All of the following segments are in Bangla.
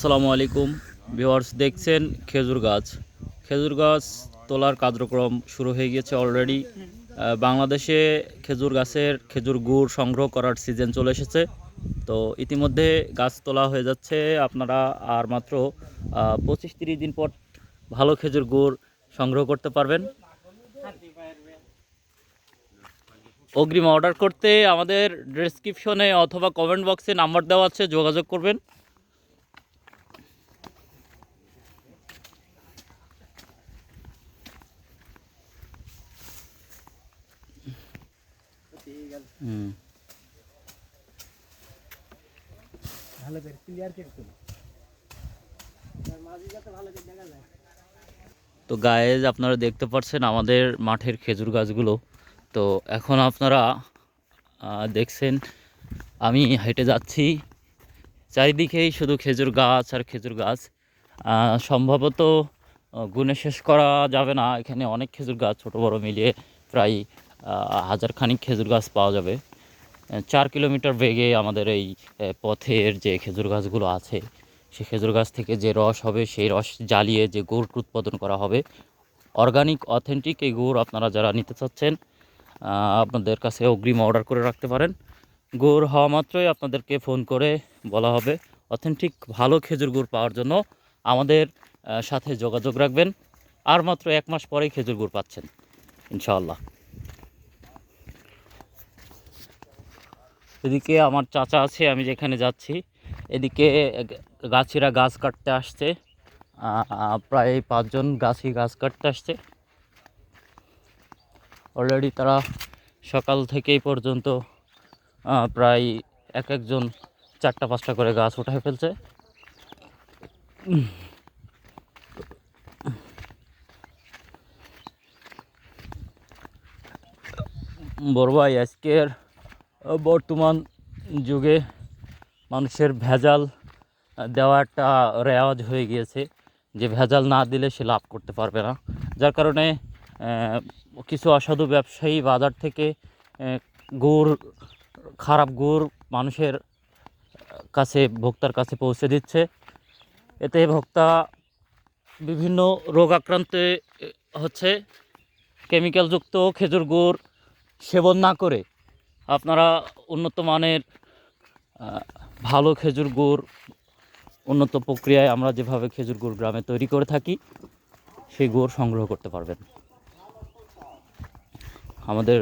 আসসালামু আলাইকুম। ভিউয়ার্স, দেখছেন খেজুর গাছ। খেজুর গাছ তোলার কার্যক্রম শুরু হয়ে গিয়েছে অলরেডি বাংলাদেশে খেজুর গাছের খেজুর গুড় সংগ্রহ করার সিজন চলে এসেছে। তো ইতিমধ্যে গাছ তোলা হয়ে যাচ্ছে আপনারা আর মাত্র পঁচিশ তিরিশ দিন পর ভালো খেজুর গুড় সংগ্রহ করতে পারবেন। অগ্রিম অর্ডার করতে আমাদের ডেসক্রিপশনে অথবা কমেন্ট বক্সে নাম্বার দেওয়া আছে, যোগাযোগ করবেন। হুম। ভালো করে ক্লিয়ার করে তুলো। তার যাতে ভালো করে দেখা যায়। তো গায়েজ আপনারা দেখতে পাচ্ছেন আমাদের মাঠের খেজুর গাছগুলো। তো এখন আপনারা দেখছেন আমি হেঁটে যাচ্ছি। চারিদিকেই শুধু খেজুর গাছ আর খেজুর গাছ। সম্ভবত গুণে শেষ করা যাবে না। এখানে অনেক খেজুর গাছ ছোট বড় মিলিয়ে প্রায় হাজার খানিক খেজুর গাছ পাওয়া যাবে। চার কিলোমিটার বেগে আমাদের এই পথের যে খেজুর গাছগুলো আছে, সে খেজুর গাছ থেকে যে রস হবে, সেই রস জ্বালিয়ে যে গুড় উৎপাদন করা হবে, অর্গানিক, অথেন্টিক এই গুড় আপনারা যারা নিতে চাচ্ছেন আপনাদের কাছে অগ্রিম অর্ডার করে রাখতে পারেন। গুড় হওয়া মাত্রই আপনাদেরকে ফোন করে বলা হবে, অথেন্টিক ভালো খেজুর গুড় পাওয়ার জন্য আমাদের সাথে যোগাযোগ রাখবেন। আর মাত্র এক মাস পরেই খেজুর গুড় পাচ্ছেন, ইনশাআল্লাহ। এদিকে আমার চাচা আছে, আমি যেখানে যাচ্ছি। এদিকে গাছিরা গাছ কাটতে আসছে। প্রায় পাঁচজন গাছি গাছ কাটতে আসছে। অলরেডি তারা সকাল থেকেই পর্যন্ত প্রায় এক একজন চারটা পাঁচটা করে গাছ উঠায় ফেলছে। বড় ভাই, আজকের বর্তমান যুগে মানুষের ভেজাল দেওয়া একটা রেওয়াজ হয়ে গিয়েছে যে ভেজাল না দিলে সে লাভ করতে পারবে না। যার কারণে কিছু অসাধু ব্যবসায়ী বাজার থেকে গুড়, খারাপ গুড় মানুষের কাছে, ভোক্তার কাছে পৌঁছে দিচ্ছে। এতে ভোক্তা বিভিন্ন রোগ আক্রান্তে হচ্ছে কেমিক্যালযুক্ত খেজুর গুড় সেবন না করে আপনারা উন্নত মানের ভালো খেজুর গুড়, উন্নত প্রক্রিয়ায় আমরা যেভাবে খেজুর গুড় গ্রামে তৈরি করে থাকি, সেই গুড় সংগ্রহ করতে পারবেন। আমাদের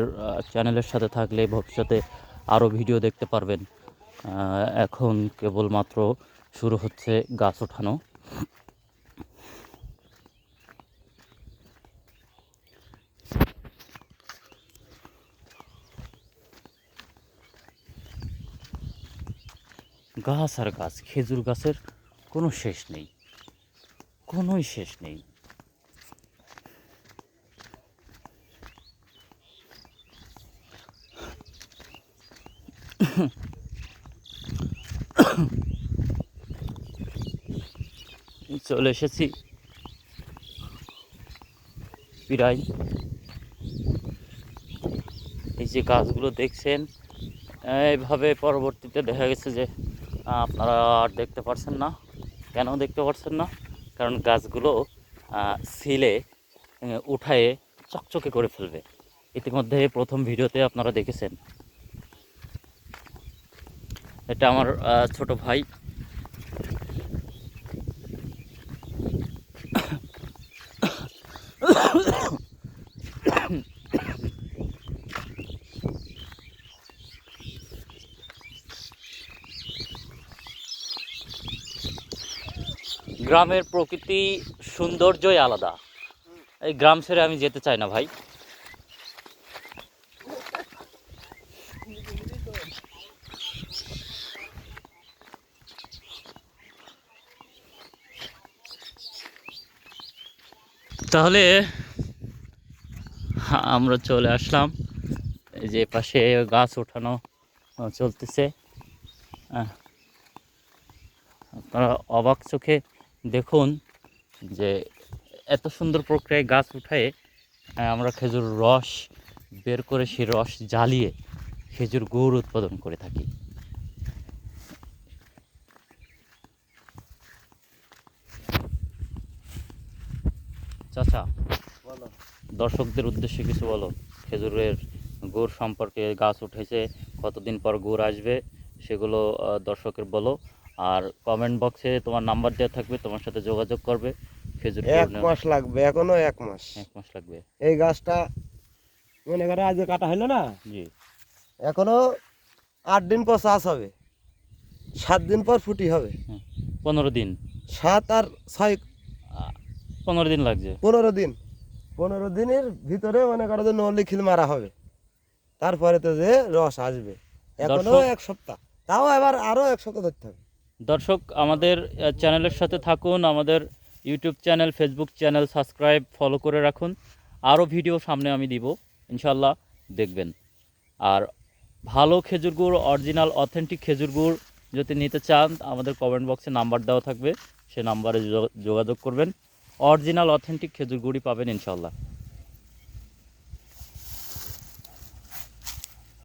চ্যানেলের সাথে থাকলে ভবিষ্যতে আরও ভিডিও দেখতে পারবেন। এখন কেবলমাত্র শুরু হচ্ছে গাছ ওঠানো। গাছ আর গাছ, খেজুর গাছের কোনো শেষ নেই, কোনোই শেষ নেই। চলে এসেছি। প্রায় এই যে গাছগুলো দেখছেন এইভাবে পরবর্তীতে দেখা গেছে যে আপনারা আর দেখতে পারছেন না। কেন দেখতে পারছেন না? কারণ গাছগুলো সিলে উঠায়ে চকচকে করে ফেলবে। ইতিমধ্যে প্রথম ভিডিওতে আপনারা দেখেছেন। এটা আমার ছোট ভাই। গ্রামের প্রকৃতি সৌন্দর্যই আলাদা। এই গ্রাম ছেড়ে আমি যেতে চাই না ভাই। তাহলে আমরা চলে আসলাম। এই যে পাশে গাছ ওঠানো চলতেছে। আপনারা অবাক চোখে দেখুন যে এত সুন্দর প্রক্রিয়ায় গাছ উঠায়ে আমরা খেজুর রস বের করে সেই রস জ্বালিয়ে খেজুর গুড় উৎপাদন করে থাকি। চাচা দর্শকদের উদ্দেশ্যে কিছু বলো। খেজুরের গুড় সম্পর্কে গাছ উঠেছে কতদিন পর গুড় আসবে সেগুলো দর্শকের বলো। আর কমেন্ট বক্সে তোমার নাম্বার দেওয়া থাকবে তোমার সাথে যোগাযোগ করবে। খেজুর এক মাস লাগবে এখনও এক মাস। এক মাস লাগবে। এই গাছটা মনে করে আজ কাটা হলো না? জি। এখনও আট দিন পর চাষ হবে। সাত দিন পর ফুটি হবে। পনেরো দিন। সাত আর ছয় পনেরো দিন লাগছে। পনেরো দিন। পনেরো দিনের ভিতরে মনে করো যে নলি খিল মারা হবে। তারপরে তো যে রস আসবে। এখনও এক সপ্তাহ। তাও এবার আরও এক সপ্তাহ ধরতে হবে। দর্শক, আমাদের চ্যানেলের সাথে থাকুন, আমাদের YouTube channel, Facebook channel subscribe, follow করে রাখুন। আরও ভিডিও সামনে আমি দিব ইনশাল্লাহ দেখবেন। আর ভালো খেজুর গুড়, অরিজিনাল, অথেন্টিক খেজুর গুড় যদি নিতে চান, আমাদের কমেন্ট বক্সে নাম্বার দেওয়া থাকবে, সে নাম্বারে যোগাযোগ করবেন। অরিজিনাল, অথেন্টিক খেজুর গুড়ই পাবেন ইনশাল্লাহ